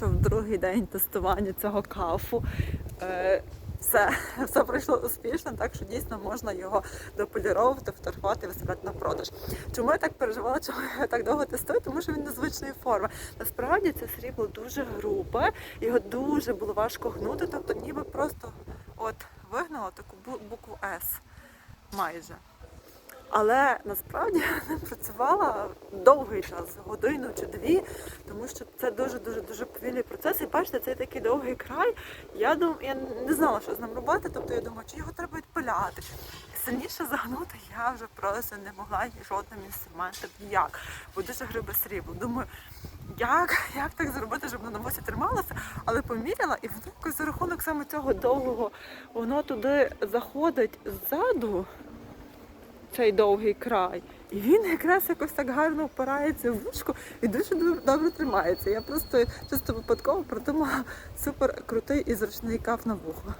Що в другий день тестування цього кафу е, все, все пройшло успішно, так що дійсно можна його дополіровувати, фотографувати і виставляти на продаж. Чому я так переживала, чому я так довго тестую? Тому що він незвичної форми. Насправді це срібло дуже грубе, його дуже було важко гнути, тобто ніби просто от вигнала таку букву С майже. Але насправді не працювала довгий час, годину чи дві, тому що це дуже дуже повільний процес. І бачите, цей такий довгий край. Я дум, я не знала, що з ним робити. Тобто я думаю, чи його треба відпиляти. Сильніше загнути я вже просто не могла жодним інструментом ніяк, бо дуже грубе срібло. Думаю, як, як так зробити, щоб воно вусі трималося, але поміряла, і воно за рахунок саме цього довгого, воно туди заходить ззаду цей довгий край. І він якраз якось так гарно впирається в вушку і дуже добре тримається. Я просто чисто випадково придумала супер крутий і зручний каф на вухо.